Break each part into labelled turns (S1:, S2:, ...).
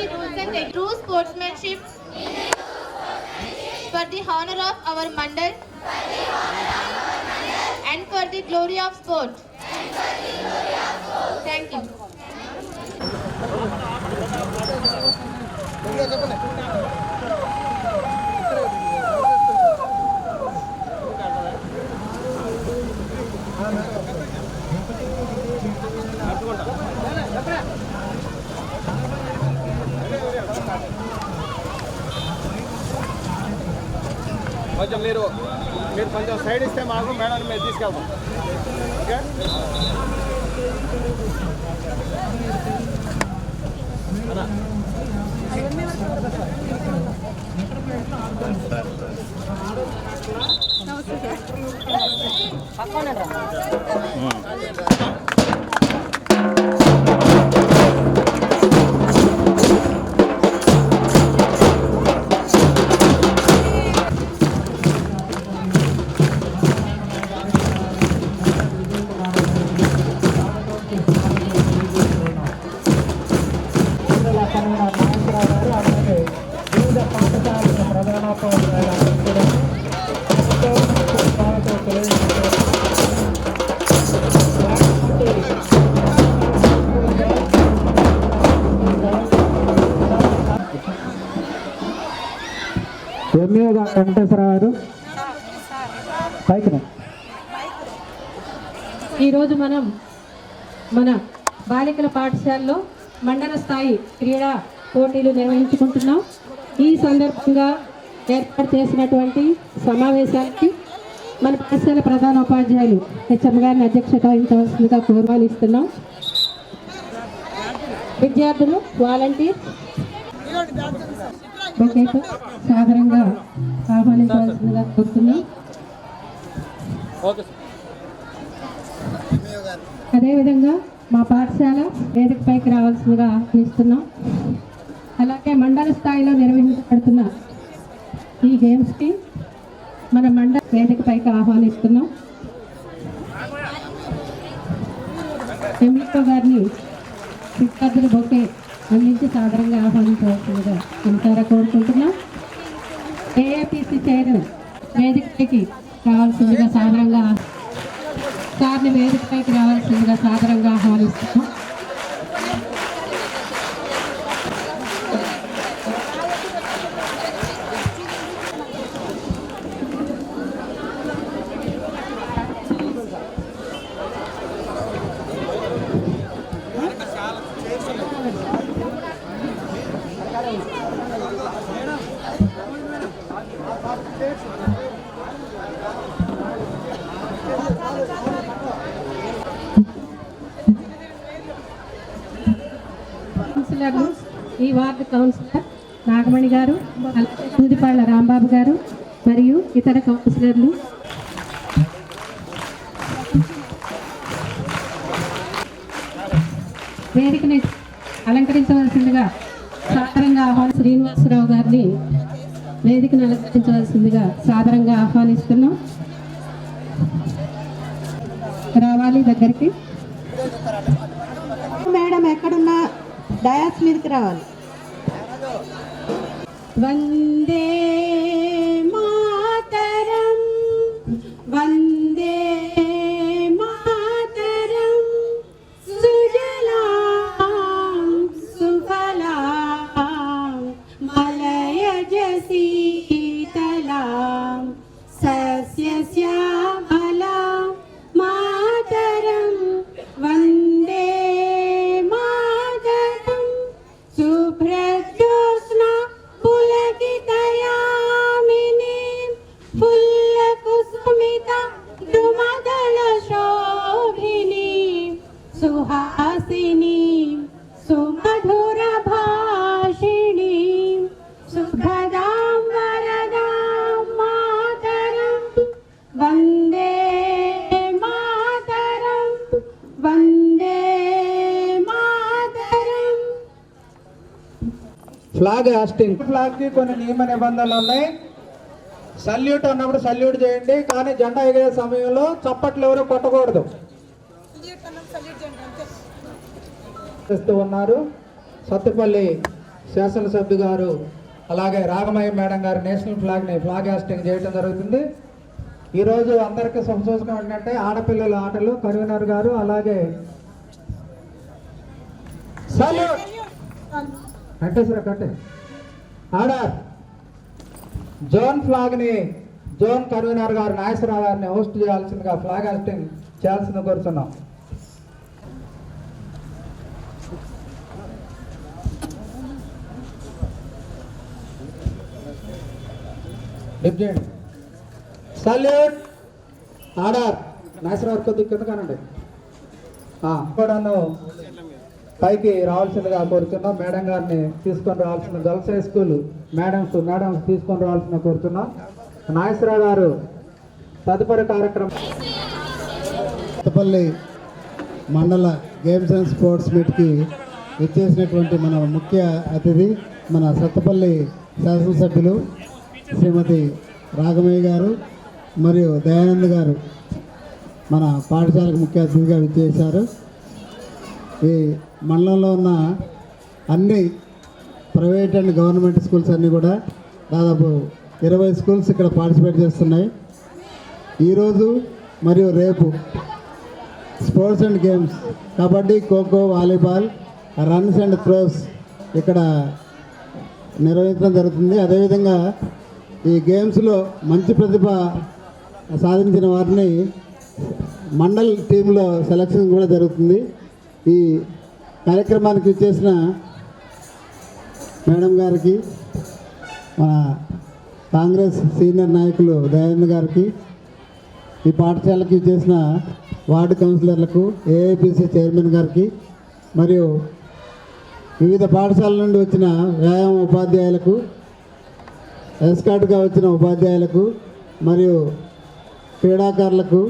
S1: the rules and the true sportsmanship for the honor of our Mandal and for the glory of sport. Thank you.
S2: కొంచెం మీరు మీరు కొంచెం side ఇస్తే మాకు madam మేము తీసుకెళ్తాం. ఓకే?
S3: వివిధ గారు.
S4: ఈరోజు మనం మన బాలికల పాఠశాలలో మండల స్థాయి క్రీడా పోటీలు నిర్వహించుకుంటున్నాం. ఈ సందర్భంగా ఏర్పాటు చేసినటువంటి సమావేశానికి మన పాఠశాల ప్రధాన ఉపాధ్యాయులు హెచ్ఎం గారిని అధ్యక్షత వహించవలసిందిగా కోరమానిస్తున్నాం విద్యార్థులు వాలంటీర్ సాదరంగా ఆహ్వానించవలసిందిగా కోరుతున్నాం అదేవిధంగా మా పాఠశాల వేదిక పైకి రావాల్సిందిగా ఆహ్వానిస్తున్నాం అలాగే మండల స్థాయిలో నిర్వహించబడుతున్న ఈ గేమ్స్కి మన మండల వేదిక పైకి ఆహ్వానిస్తున్నాం. ఎంఈఓ గారిని విద్యార్థుల బొకే అందించి సాదరంగా ఆహ్వానించవలసిందిగా మనసారా కోరుకుంటున్నాం. ఏఏపిసి చైర్మన్ వేదికపైకి రావాల్సిందిగా సాదరంగా సార్ని వేదికపైకి రావాల్సిందిగా సాదరంగా ఆహ్వానిస్తున్నాం. కౌన్సిలర్ నాగమణి గారు అలాగే సూదిపాళ్ళ రాంబాబు గారు మరియు ఇతర కౌన్సిలర్లు. వేదికని అలంకరించవలసిందిగా సాధారణంగా ఆహ్వాని శ్రీనివాసరావు గారిని వేదికను అలంకరించవలసిందిగా సాధారణంగా ఆహ్వానిస్తున్నాం. రావాలి దగ్గరికి.
S5: మేడం ఎక్కడున్నా డయాస్ మీదకి రావాలి.
S4: वन्दे
S3: ఫ్లాగ్ హాస్టింగ్ ఫ్లాగ్కి కొన్ని నియమ నిబంధనలు ఉన్నాయి. సల్యూట్ అన్నప్పుడు సల్యూట్ చేయండి కానీ జెండా ఎగిరే సమయంలో చప్పట్లు ఎవరు కొట్టకూడదు. చేస్తూ ఉన్నారు. సత్తుపల్లి శాసనసభ్యు గారు అలాగే రాగమయ్య మేడం గారు నేషనల్ ఫ్లాగ్ని ఫ్లాగ్ హాస్టింగ్ చేయడం జరుగుతుంది. ఈరోజు అందరికీ సంతోషంగా ఏంటంటే ఆడపిల్లల ఆటలు కరీనర్ గారు అలాగే సల్యూట్ కట్టేసారా కట్టే. ఆర్డర్. జోన్ ఫ్లాగ్ని జోన్ కన్వీనర్ గారు నాగేశ్వరరావు గారిని హోస్ట్ చేయాల్సిందిగా ఫ్లాగ్ హాస్టింగ్ చేయాల్సింది కోరుతున్నాం. Lift salute order. నాగేశ్వరరావు కొద్దిగా కింద కానండి. పైకి రావాల్సిందిగా కోరుతున్నాం. మేడం గారిని తీసుకొని రావాల్సిన girls high school madams madams తీసుకొని రావాల్సిన కోరుతున్నాం. నాగేశ్వరరావు గారు తదుపరి కార్యక్రమం.
S6: కొత్తపల్లి మండల గేమ్స్ అండ్ స్పోర్ట్స్ మీట్కి ఇచ్చేసినటువంటి మన ముఖ్య అతిథి మన సత్తపల్లి శాసనసభ్యులు శ్రీమతి రాఘమయ్య గారు మరియు దయానంద్ గారు మన పాఠశాలకు ముఖ్య అతిథిగా విచ్చేశారు. ఈ మండలంలో ఉన్న అన్ని ప్రైవేట్ అండ్ గవర్నమెంట్ స్కూల్స్ అన్నీ కూడా దాదాపు ఇరవై స్కూల్స్ ఇక్కడ పార్టిసిపేట్ చేస్తున్నాయి. ఈరోజు మరియు రేపు sports and games kabaddi kho kho volleyball runs and throws ఇక్కడ నిర్వహించడం జరుగుతుంది. అదేవిధంగా ఈ గేమ్స్లో మంచి ప్రతిభ సాధించిన వారిని మండల్ టీంలో సెలక్షన్ కూడా జరుగుతుంది. ఈ కార్యక్రమానికి ఇచ్చేసిన మేడం గారికి మన కాంగ్రెస్ సీనియర్ నాయకులు దయానంద్ గారికి ఈ పాఠశాలకి చేసిన వార్డు కౌన్సిలర్లకు ఏఐపిసి చైర్మన్ గారికి మరియు వివిధ పాఠశాలల నుండి వచ్చిన వ్యాయామ ఉపాధ్యాయులకు ఎస్కాట్గా వచ్చిన ఉపాధ్యాయులకు మరియు క్రీడాకారులకు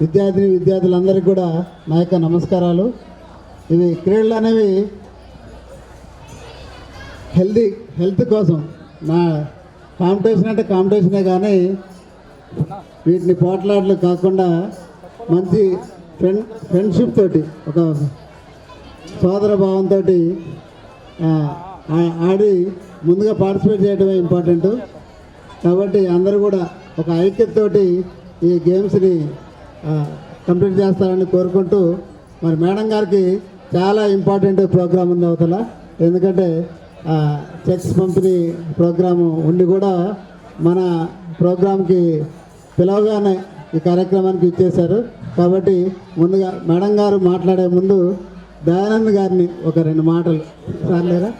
S6: విద్యార్థిని విద్యార్థులందరికీ కూడా నా యొక్క నమస్కారాలు. ఇవి క్రీడలు అనేవి హెల్దీ హెల్త్ కోసం. నా కాంపిటీషన్ అంటే కాంపిటీషనే కానీ వీటిని పోట్లాటలు కాకుండా మంచి ఫ్రెండ్ ఫ్రెండ్షిప్ తోటి ఒక సోదర భావంతో ఆడి ముందుగా పార్టిసిపేట్ చేయడమే ఇంపార్టెంట్. కాబట్టి అందరూ కూడా ఒక ఐక్యతతోటి ఈ గేమ్స్ని కంప్లీట్ చేస్తారని కోరుకుంటూ మరి మేడం గారికి చాలా ఇంపార్టెంట్ ప్రోగ్రామ్ ఉంది అవతల. ఎందుకంటే చెక్స్ పంపిణీ ప్రోగ్రాము ఉండి కూడా మన ప్రోగ్రాంకి పిలవగానే ఈ కార్యక్రమానికి ఇచ్చేశారు. కాబట్టి ముందుగా మేడం గారు మాట్లాడే ముందు దయానంద్ గారిని ఒక రెండు మాటలు. సార్లేరా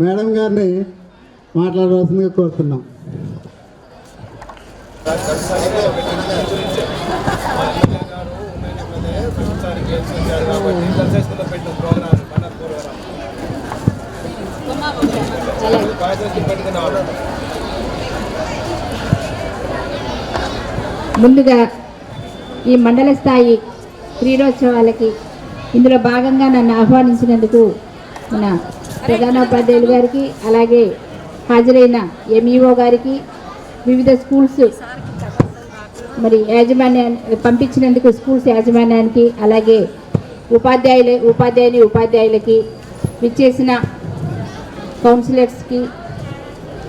S6: మేడం గారిని మాట్లాడవలసిందిగా కోరుతున్నాం.
S7: ముందుగా ఈ మండల స్థాయి క్రీడోత్సవాలకి ఇందులో భాగంగా నన్ను ఆహ్వానించినందుకు మన ప్రధానోపాధ్యాయులు గారికి అలాగే హాజరైన ఎంఈఓ గారికి వివిధ స్కూల్స్ మరి యాజమాన్యాన్ని పంపించినందుకు స్కూల్స్ యాజమాన్యానికి అలాగే ఉపాధ్యాయుల ఉపాధ్యాయుని ఉపాధ్యాయులకి విచ్చేసిన కౌన్సిలర్స్కి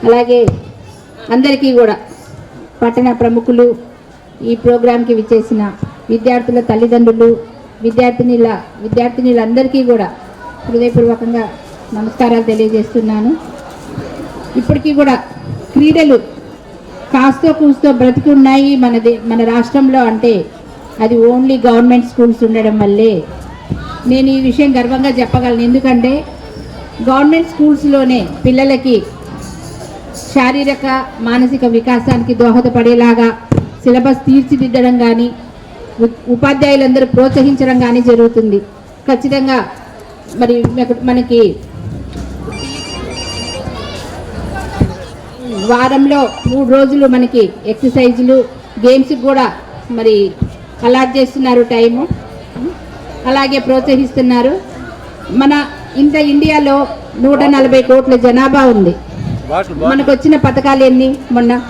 S7: అలాగే అందరికీ కూడా పట్టణ ప్రముఖులు ఈ ప్రోగ్రాంకి విచ్చేసిన విద్యార్థుల తల్లిదండ్రులు విద్యార్థినిల విద్యార్థినిలందరికీ కూడా హృదయపూర్వకంగా నమస్కారాలు తెలియజేస్తున్నాను. ఇప్పటికీ కూడా క్రీడలు కాస్తో కూస్తో బ్రతికి ఉన్నాయి మన దే- మన రాష్ట్రంలో అంటే అది ఓన్లీ గవర్నమెంట్ స్కూల్స్ ఉండడం వల్లే నేను ఈ విషయం గర్వంగా చెప్పగలను. ఎందుకంటే గవర్నమెంట్ స్కూల్స్లోనే పిల్లలకి శారీరక మానసిక వికాసానికి దోహదపడేలాగా సిలబస్ తీర్చిదిద్దడం కానీ ఉపాధ్యాయులందరూ ప్రోత్సహించడం కానీ జరుగుతుంది. ఖచ్చితంగా మరి మనకి వారంలో మూడు రోజులు మనకి ఎక్సర్సైజులు గేమ్స్ కూడా మరి అలాట్ చేస్తున్నారు టైము. అలాగే ప్రోత్సహిస్తున్నారు. మన ఇంత ఇండియాలో నూట నలభై కోట్ల జనాభా ఉంది. మనకు వచ్చిన పథకాలు ఎన్ని? మొన్న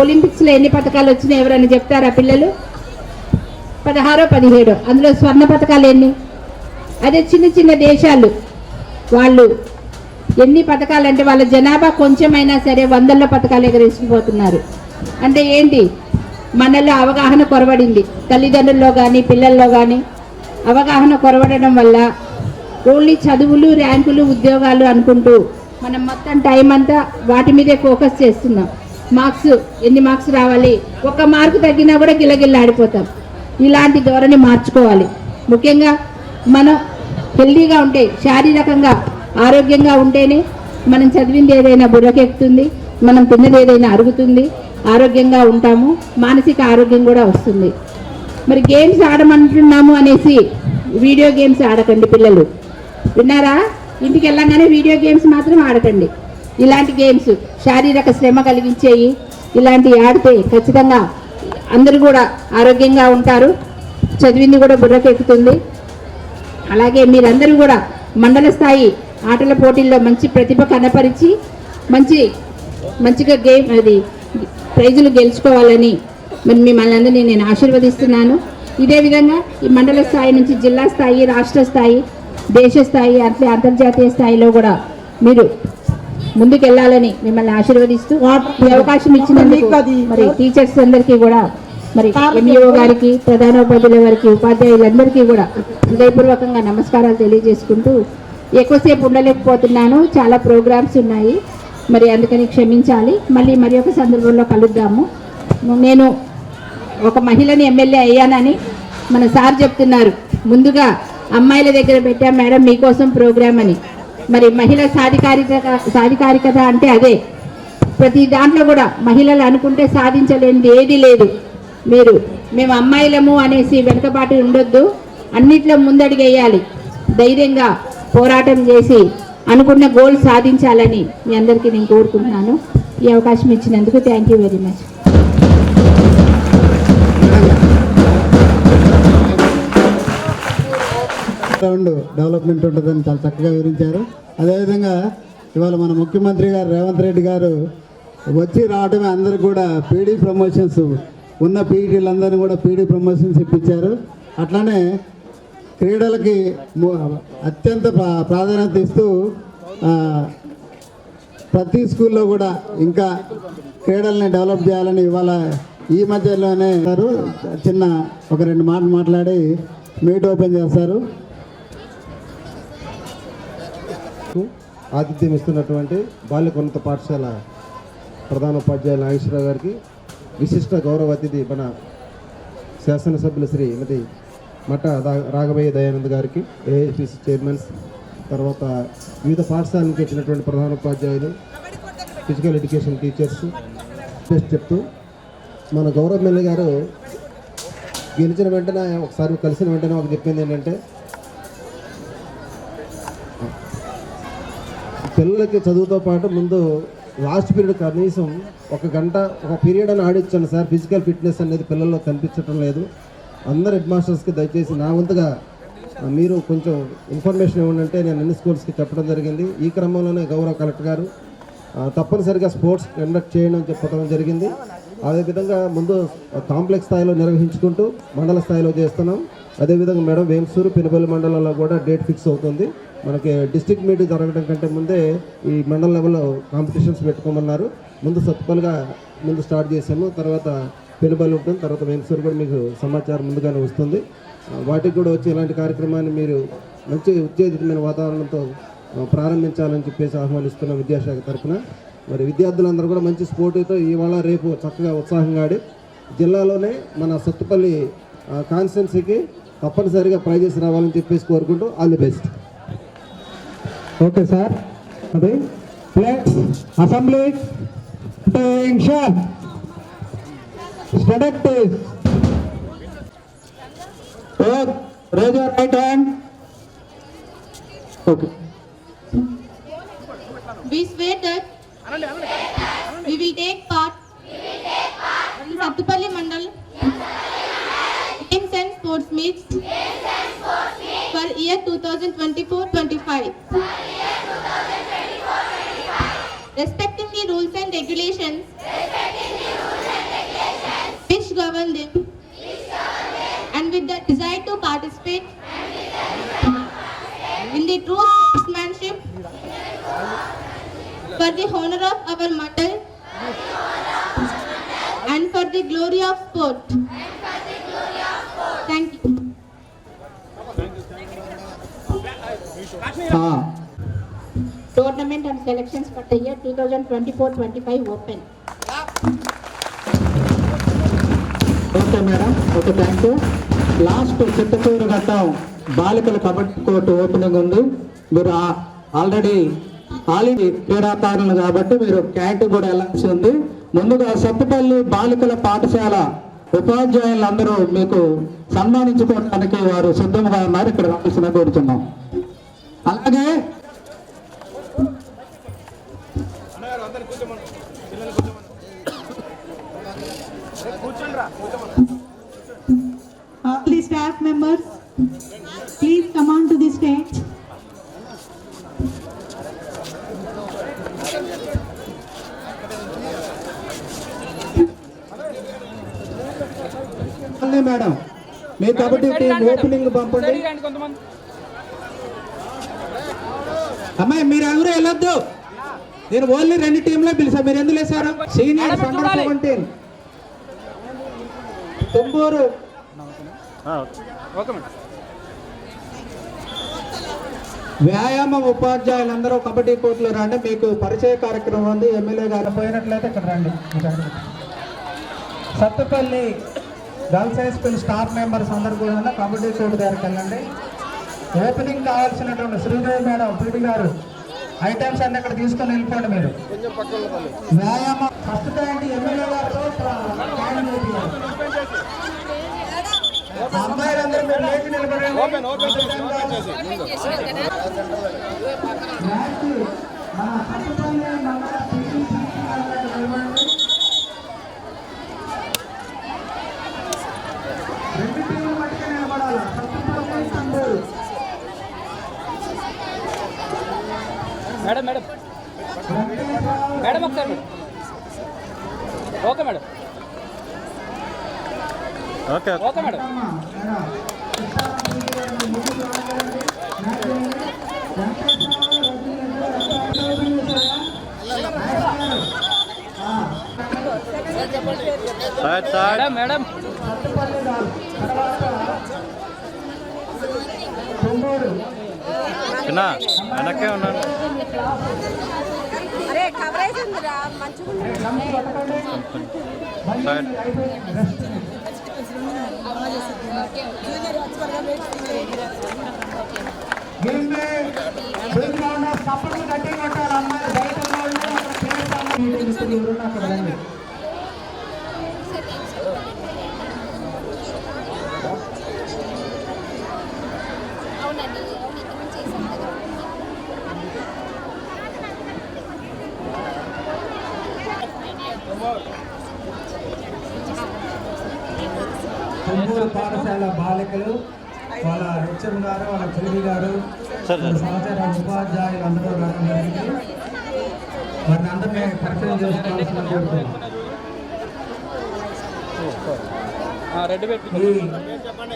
S7: ఒలింపిక్స్లో ఎన్ని పథకాలు వచ్చినాయి ఎవరైనా చెప్తారా పిల్లలు? పదహారో పదిహేడో. అందులో స్వర్ణ పథకాలు ఎన్ని? అదే చిన్న చిన్న దేశాలు. వాళ్ళు ఎన్ని పథకాలు అంటే వాళ్ళ జనాభా కొంచెమైనా సరే వందల్లో పథకాలు ఎగరేసుకుపోతున్నారు. అంటే ఏంటి? మనలో అవగాహన కొరవడింది. తల్లిదండ్రుల్లో కానీ పిల్లల్లో కానీ అవగాహన కొరవడడం వల్ల ఓన్లీ చదువులు ర్యాంకులు ఉద్యోగాలు అనుకుంటూ మనం మొత్తం టైం అంతా వాటి మీదే ఫోకస్ చేస్తున్నాం. మార్క్స్ ఎన్ని మార్క్స్ రావాలి? ఒక మార్కు తగ్గినా కూడా గిలగిల్లాడిపోతాం. ఇలాంటి ధోరణి మార్చుకోవాలి. ముఖ్యంగా మనం హెల్దీగా ఉంటే శారీరకంగా ఆరోగ్యంగా ఉంటేనే మనం చదివింది ఏదైనా బుర్రకెక్కుతుంది మనం తిన్నది ఏదైనా అరుగుతుంది ఆరోగ్యంగా ఉంటాము మానసిక ఆరోగ్యం కూడా వస్తుంది. మరి గేమ్స్ ఆడమంటున్నాము అనేసి వీడియో గేమ్స్ ఆడకండి పిల్లలు. విన్నారా? ఇంటికి వెళ్ళంగానే వీడియో గేమ్స్ మాత్రం ఆడకండి. ఇలాంటి గేమ్స్ శారీరక శ్రమ కలిగించేవి ఇలాంటివి ఆడితే ఖచ్చితంగా అందరూ కూడా ఆరోగ్యంగా ఉంటారు. చదివింది కూడా బుర్రకెక్కుతుంది. అలాగే మీరందరూ కూడా మండల స్థాయి ఆటల పోటీల్లో మంచి ప్రతిభ కనపరిచి మంచి మంచిగా గేమ్ అది ప్రైజులు గెలుచుకోవాలని మరి మిమ్మల్ని అందరినీ నేను ఆశీర్వదిస్తున్నాను. ఇదే విధంగా ఈ మండల స్థాయి నుంచి జిల్లా స్థాయి రాష్ట్ర స్థాయి దేశ స్థాయి అట్లే అంతర్జాతీయ స్థాయిలో కూడా మీరు ముందుకెళ్ళాలని మిమ్మల్ని ఆశీర్వదిస్తూ ఈ అవకాశం ఇచ్చినందుకు మరి టీచర్స్ అందరికీ కూడా మరి ఎంఈఓ గారికి ప్రధానోపాధ్యాయుల వారికి ఉపాధ్యాయులందరికీ కూడా హృదయపూర్వకంగా నమస్కారాలు తెలియజేసుకుంటూ ఎక్కువసేపు ఉండలేకపోతున్నాను. చాలా ప్రోగ్రామ్స్ ఉన్నాయి. మరి అందుకని క్షమించాలి. మళ్ళీ మరి ఒక సందర్భంలో కలుద్దాము. నేను ఒక మహిళని ఎమ్మెల్యే అయ్యానని మన సార్ చెప్తున్నారు. ముందుగా అమ్మాయిల దగ్గర పెట్టాం మేడం మీకోసం ప్రోగ్రామ్ అని. మరి మహిళ సాధికారిక సాధికారికత అంటే అదే. ప్రతి దాంట్లో కూడా మహిళలు అనుకుంటే సాధించలేనిది ఏది లేదు. మీరు మేము అమ్మాయిలము అనేసి వెనుకబాటు ఉండొద్దు. అన్నిట్లో ముందడిగేయాలి ధైర్యంగా పోరాటం చేసి అనుకున్న గోల్ సాధించాలని మీ అందరికీ నేను కోరుకుంటున్నాను. ఈ అవకాశం ఇచ్చినందుకు thank you very much.
S6: Round development ఉంటుందని చాలా చక్కగా వివరించారు. అదేవిధంగా ఇవాళ మన ముఖ్యమంత్రి గారు రేవంత్ రెడ్డి గారు వచ్చి రావడమే అందరు కూడా పీడీ ప్రమోషన్స్ ఉన్న పీఈటీలందరినీ కూడా పీడీ ప్రమోషన్స్ ఇప్పించారు. అట్లానే క్రీడలకి అత్యంత ప్రా- ప్రాధాన్యత ఇస్తూ ప్రతి స్కూల్లో కూడా ఇంకా క్రీడల్ని డెవలప్ చేయాలని ఇవాళ ఈ మధ్యలోనే గారు చిన్న ఒక రెండు మాటలు మాట్లాడి మీట్ ఓపెన్ చేస్తారు.
S8: ఆతిథ్యం ఇస్తున్నటువంటి బాల్యకున్నత పాఠశాల ప్రధానోపాధ్యాయులు నాగేశ్వరరావు గారికి విశిష్ట గౌరవ అతిథి మన శాసనసభ్యులు శ్రీమతి మఠ రాఘవయ్య దయానంద్ గారికి ఏఐపిసి చైర్మన్స్ తర్వాత వివిధ పాఠశాల నుంచి వచ్చినటువంటి ప్రధానోపాధ్యాయులు ఫిజికల్ ఎడ్యుకేషన్ టీచర్స్ బెస్ట్ చెప్తూ మన గౌరవ ఎమ్మెల్యే గారు గెలిచిన వెంటనే ఒకసారి కలిసిన వెంటనే ఒక చెప్పింది ఏంటంటే పిల్లలకి చదువుతో పాటు ముందు లాస్ట్ పీరియడ్ కనీసం ఒక గంట ఒక పీరియడ్ అని ఆడించాను సార్. ఫిజికల్ ఫిట్నెస్ అనేది పిల్లల్లో కనిపించడం లేదు. అందరు హెడ్ మాస్టర్స్కి దయచేసి నా వంతుగా మీరు కొంచెం ఇన్ఫర్మేషన్ ఇవ్వండి అంటే నేను అన్ని స్కూల్స్కి చెప్పడం జరిగింది. ఈ క్రమంలోనే గౌరవ కలెక్టర్ గారు తప్పనిసరిగా స్పోర్ట్స్ కండక్ట్ చేయడం చెప్పడం జరిగింది. అదేవిధంగా ముందు కాంప్లెక్స్ స్థాయిలో నిర్వహించుకుంటూ మండల స్థాయిలో చేస్తున్నాం. అదేవిధంగా మేడం వేమసూరు పెనుబల్లి మండలంలో కూడా డేట్ ఫిక్స్ అవుతుంది. మనకి డిస్టిక్ మీట్ జరగడం కంటే ముందే ఈ మండల లెవెల్లో కాంపిటీషన్స్ పెట్టుకోమన్నారు. ముందు సత్పల్గా ముందు స్టార్ట్ చేసాము తర్వాత పెనుబల్లి ఉంటుంది తర్వాత వేంసూరు కూడా మీకు సమాచారం ముందుగానే వస్తుంది. వాటికి కూడా వచ్చి ఇలాంటి కార్యక్రమాన్ని మీరు మంచి ఉత్తేజితమైన వాతావరణంతో ప్రారంభించాలని చెప్పేసి ఆహ్వానిస్తున్న విద్యాశాఖ తరఫున మరి విద్యార్థులందరూ కూడా మంచి స్పోర్టుతో ఇవాళ రేపు చక్కగా ఉత్సాహంగా ఆడి జిల్లాలోనే మన సత్తుపల్లి కాన్స్టిట్యున్సీకి తప్పనిసరిగా ప్రైజెస్ రావాలని చెప్పేసి కోరుకుంటూ all the best
S3: okay sir అది play assembly tension Seductive. Raise your right hand okay
S1: We swear that we will take part in Sattupalli Mandal Games and Sports Meets for year 2024-25. Respecting the rules and regulations which govern them and with the desire to participate in the true sportsmanship for the honor of our mandal and for the glory of sport. Thank you.
S7: Tournament and selections for the year two thousand twenty four twenty five open
S3: okay madam. Okay thank you last చిత్తచూరు ఘట్టం బాలికల kabaddi court opening ఉంది. మీరు already already క్రీడాకారులు కాబట్టి మీరు canteen కూడా వెళ్ళాల్సి ఉంది. ముందుగా సత్తుపల్లి బాలికల పాఠశాల ఉపాధ్యాయులందరూ మీకు సన్మానించుకోవడానికి వారు సిద్ధంగా ఉన్నారు. ఇక్కడ రావాల్సిన కోరుతున్నాం. అలాగే
S2: అన్నగారు అందరిని కూర్చోమని పిల్లల్ని కూర్చోమని కూర్చోండి రా కూర్చోమని
S4: All the staff members, please come on to the stage.
S3: మళ్ళీ మేడం మీ కబడ్డీ టీం ఓపెనింగ్ పంపండి అమ్మాయి మీరు ఎవరు వెళ్ళొద్దు. నేను ఓన్లీ రెండు టీంలో పిలిచా. మీరు ఎందుకు లేసారు సీనియర్ అండర్ సెవెంటీన్
S2: మేడం.
S3: వ్యాయామ ఉపాధ్యాయులందరూ కబడ్డీ కోర్టులో రండి. మీకు పరిచయ కార్యక్రమం ఉంది. ఎమ్మెల్యే గారు పోయినట్లయితే ఇక్కడ రండి. Sathupalli girls high school staff members అందరు కూడా కబడ్డీ కోర్టు దగ్గరికి వెళ్ళండి. ఓపెనింగ్ కావాల్సినటువంటి శ్రీదేవి మేడం పీడి గారు ఐటమ్స్ అన్ని ఇక్కడ తీసుకొని వెళ్ళిపోండి మీరు.
S2: కొంచెం పక్కన పల్లి
S3: వ్యాయామం. ఫస్ట్ పాయింట్ ఎమ్మెల్యే గారితో. అమ్మాయిలందరూ మీరు లేచి నిలబడండి
S2: ఓపెన్ ఓపెన్ చేసి ఓపెన్ చేసి ముందు
S3: మ్యాచ్ మన సత్తుపల్లి మండల PTC వాళ్ళకి నిలబడండి. రెండు టీంలు మట్టుకే నిలబడాలి Sathupalli Sanduru
S9: madam madam. Madam ఒకసారి madam. Okay madam.
S2: Okay.
S9: Okay madam. Madam madam.
S2: చిన్న వెనక్కే ఉన్నాను.
S3: సపోర్ట్ గట్టి కొట్టాలి అమ్మాయి బయట ఉన్న వాళ్ళు అక్కడ ప్లేయర్స్ అందరూ ఎవరున్నా అక్కడ రండి తుమ్మూరు పాఠశాల బాలికలు వాళ్ళ హెచ్ఎం గారు వాళ్ళ పిల్లలు గారు సమాచార ఉపాధ్యాయులు అందరూ రావడం జరిగింది వారిని అందరినీ పరిచయం చేసుకోవాల్సిన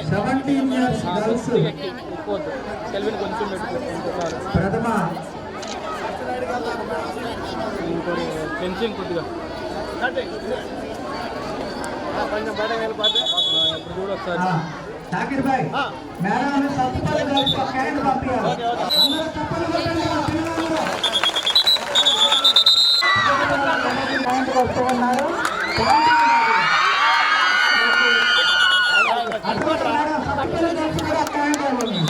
S3: సెవెంటీన్ ఇయర్స్ గర్ల్స్ ప్రథమ
S9: పెన్షన్ కొద్దిగా
S2: కొంచెం బయటకు వెళ్ళిపోతే
S3: షాకిర్ భాయ్ మేడం సత్తుపల్లి గర్ల్స్ ఒక క్యాండ్ పంపించాలి అందరూ చప్పట్లు కొట్టండి మా పిల్లలందరూ. వస్తూ ఉన్నారు అటువంటి మేడం సత్తుపల్లి గర్ల్స్ కూడా క్యాండ్ ఇవ్వండి.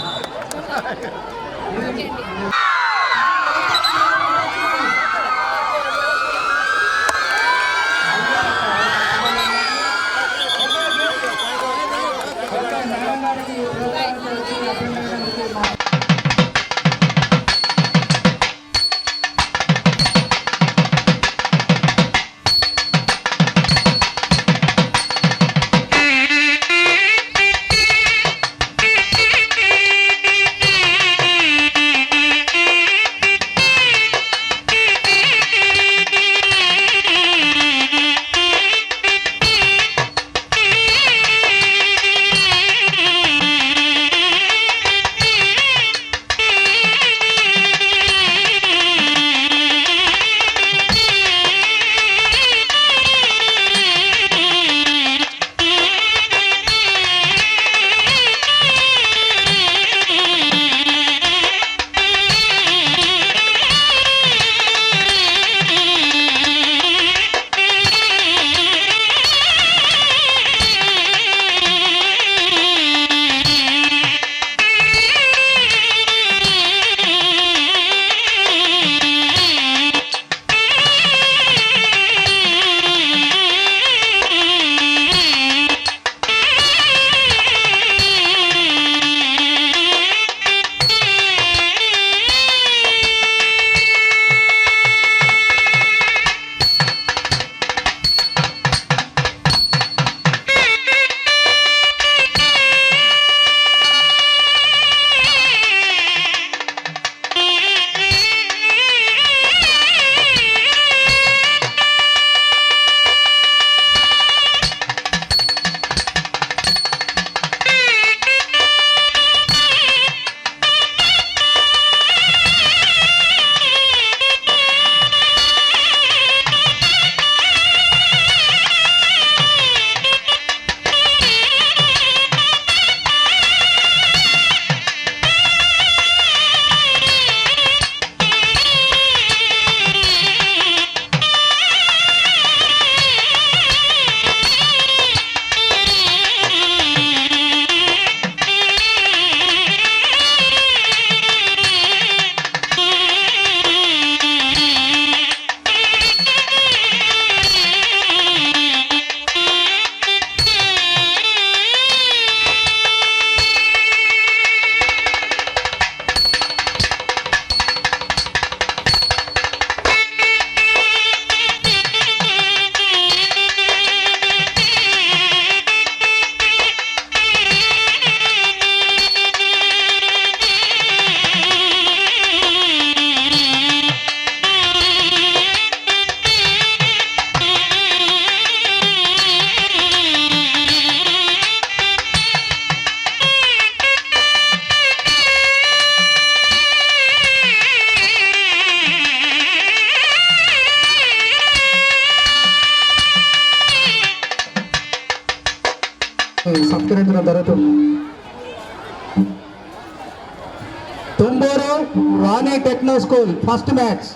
S3: Techno school first match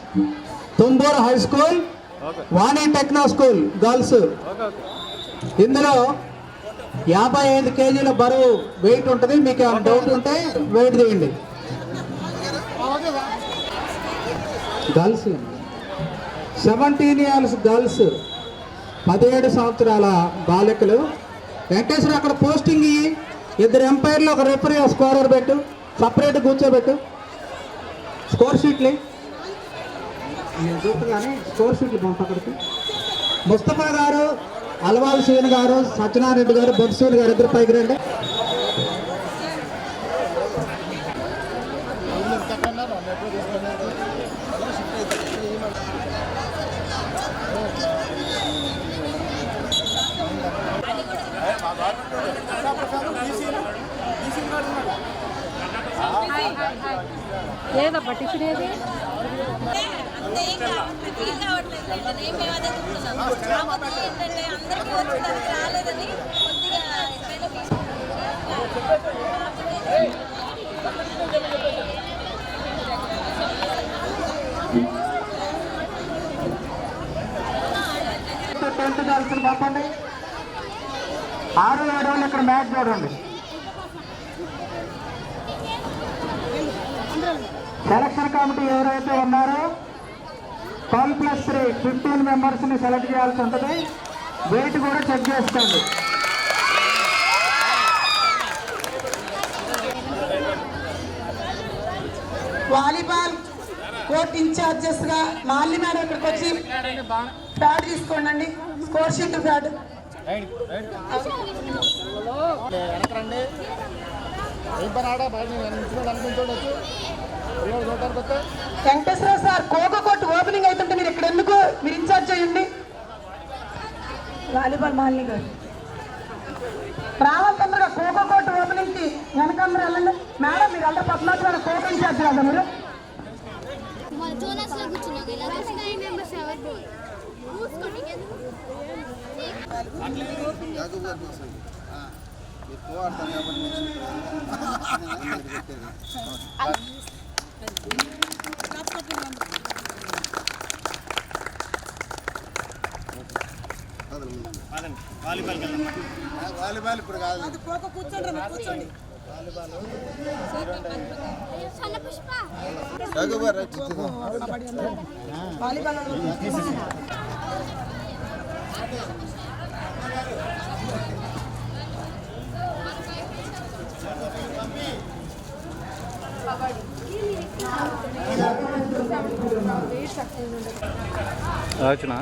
S3: Tumburu high school Vani techno school girls ఇందులో యాభై ఐదు కేజీల బరువు వెయిట్ ఉంటుంది. మీకు ఏమైనా డౌట్ ఉంటే వెయిట్ తీయండి. గర్ల్స్ సెవెంటీన్ ఇయర్స్ గర్ల్స్ పదిహేడు సంవత్సరాల బాలికలు. వెంకటేశ్వర అక్కడ పోస్టింగ్ ఇయ్యి. ఇద్దరు ఎంపైర్లు ఒక రెఫరీ స్కోరర్ పెట్టు. సపరేట్ కూర్చోబెట్టు. స్కోర్ షీట్లే నేను చూస్తున్నానే స్కోర్ షీట్లు పంప అక్కడికి. ముస్తఫా గారు అల్వాల్ సీన్ గారు సత్యనారాయణ గారు బొత్సూన్ గారు ఇద్దరు పైకి రండి.
S4: Hi, hi,
S5: hi. ఇంకా ఫీల్ కావట్లేదు నేను ఏంటంటే రాలేదని
S3: టెన్త్ పంపండి ఆరు ఏడు వాళ్ళు ఇక్కడ మ్యాచ్ చూడండి. సెలక్షన్ కమిటీ ఎవరైతే ఉన్నారో ట్వెల్వ్ ప్లస్ త్రీ ఫిఫ్టీన్ మెంబర్స్ని సెలెక్ట్ చేయాల్సి ఉంటుంది. వెయిట్ కూడా చెక్ చేసుకోండి.
S10: వాలీబాల్ కోర్ట్ ఇన్ఛార్జెస్గా మాలి మేడం ఇక్కడికి వచ్చి ప్యాడ్ తీసుకోండి score sheet pad. Venkateswara sir kho kho court opening అవుతుంటే మీరు ఇక్కడ ఎందుకు? మీరు ఇన్ఛార్జ్ చేయండి వాలీబాల్ మాలిని గారు. రావాలి తొందరగా కోకో కోర్ట్ ఓపెనింగ్కి. వెనకందరూ వెళ్ళండి. మేడం మీరు అందరూ పద్మావతి కోకో ఇన్ఛార్జ్ కదా మీరు?
S5: కూర్చున్నాం చూసుకోండి
S8: వాలీబాల్ ఇప్పుడు కాదు.
S5: సన్న పుష్ప
S10: వాలీబాల్
S9: వచ్చినా